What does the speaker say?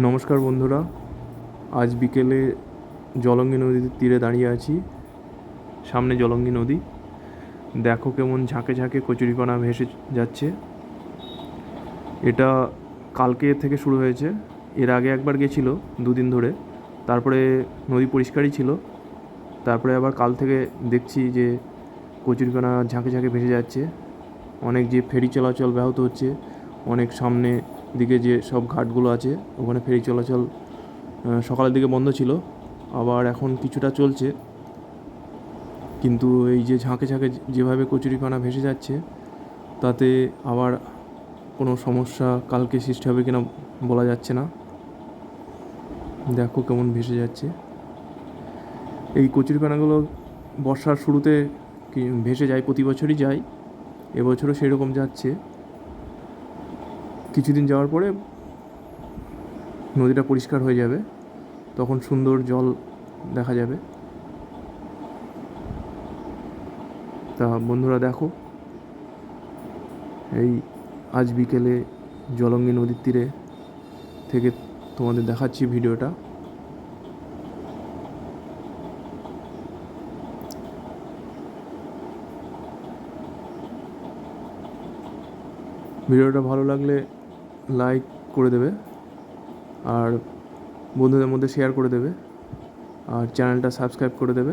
নমস্কার বন্ধুরা, আজ বিকেলে জলঙ্গি নদীর তীরে দাঁড়িয়ে আছি, সামনে জলঙ্গি নদী। দেখো কেমন ঝাঁকে ঝাঁকে কচুরিপানা ভেসে যাচ্ছে। এটা কালকে থেকে শুরু হয়েছে, এর আগে একবার গেছিল দুদিন ধরে, তারপরে নদী পরিষ্কারই ছিল, তারপরে আবার কাল থেকে দেখছি যে কচুরিপানা ঝাঁকে ঝাঁকে ভেসে যাচ্ছে। অনেক যে ফেরি চলাচল ব্যাহত হচ্ছে, অনেক সামনে দিকে যে সব ঘাটগুলো আছে, ওখানে ফেরি চলাচল সকালের দিকে বন্ধ ছিল, আবার এখন কিছুটা চলছে। কিন্তু এই যে ঝাঁকে ঝাঁকে যেভাবে কচুরিপানা ভেসে যাচ্ছে, তাতে আবার কোনো সমস্যা কালকে সৃষ্টি হবে কিনা বলা যাচ্ছে না। দেখো কেমন ভেসে যাচ্ছে। এই কচুরিপানাগুলো বর্ষার শুরুতে ভেসে যায়, প্রতি বছরই যায়, এবছরও সেই রকম যাচ্ছে। কিছুদিন যাওয়ার পরে নদীটা পরিষ্কার হয়ে যাবে, তখন সুন্দর জল দেখা যাবে। তা বন্ধুরা দেখো, এই আজ বিকেলে জলঙ্গি নদীর তীরে থেকে তোমাদের দেখাচ্ছি ভিডিওটা। ভিডিওটা ভালো লাগলে লাইক করে দেবে আর বন্ধুদের মধ্যে শেয়ার করে দেবে আর চ্যানেলটা সাবস্ক্রাইব করে দেবে।